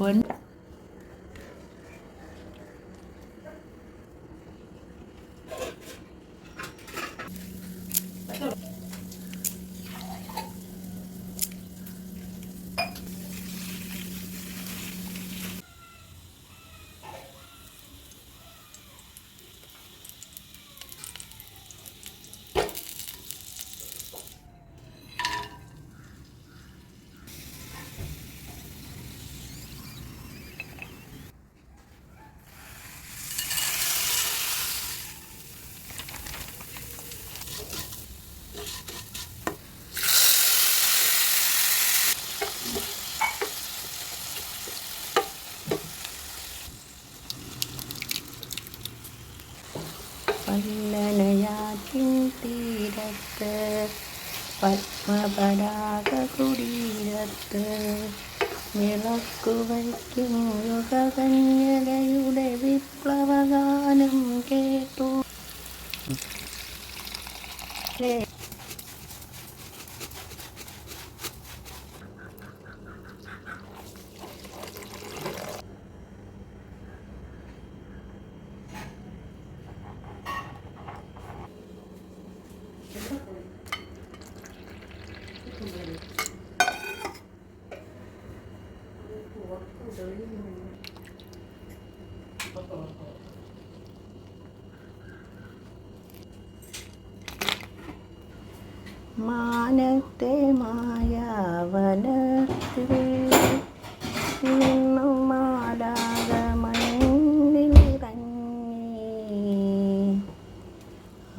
温 പല്ലനയാറ്റിൻ തീരത്ത് പത്മപരാഗ കുടീരത്ത് വിളക്കു വയ്ക്കും യുഗകന്യകയുടെ വിപ്ലവഗാനം കേട്ടു. മാനത്തെ മായാവനത്തിൽ നിന്നും മാലാകമണ്ണിലിറങ്ങി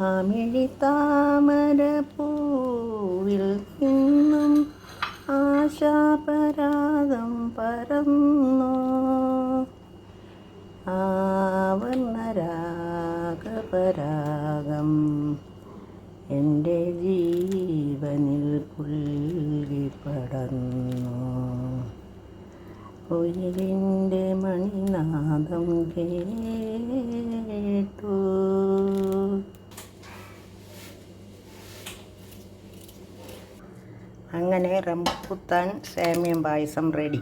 അമിഴി താമര പൂവിൽ എന്റെ ജീവനിൽ പുൽകിപ്പടർന്നു കുയിലിന്റെ മണിനാദം കേട്ടു. അങ്ങനെ റംബുത്താൻ സേമിയം പായസം റെഡി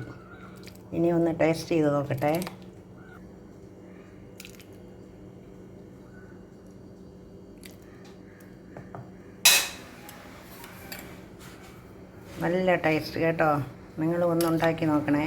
ഇനി ഒന്ന് ടേസ്റ്റ് ചെയ്ത് നോക്കട്ടെ. നല്ല ടേസ്റ്റ് കേട്ടോ. നിങ്ങൾ ഒന്ന് ഉണ്ടാക്കി നോക്കണേ.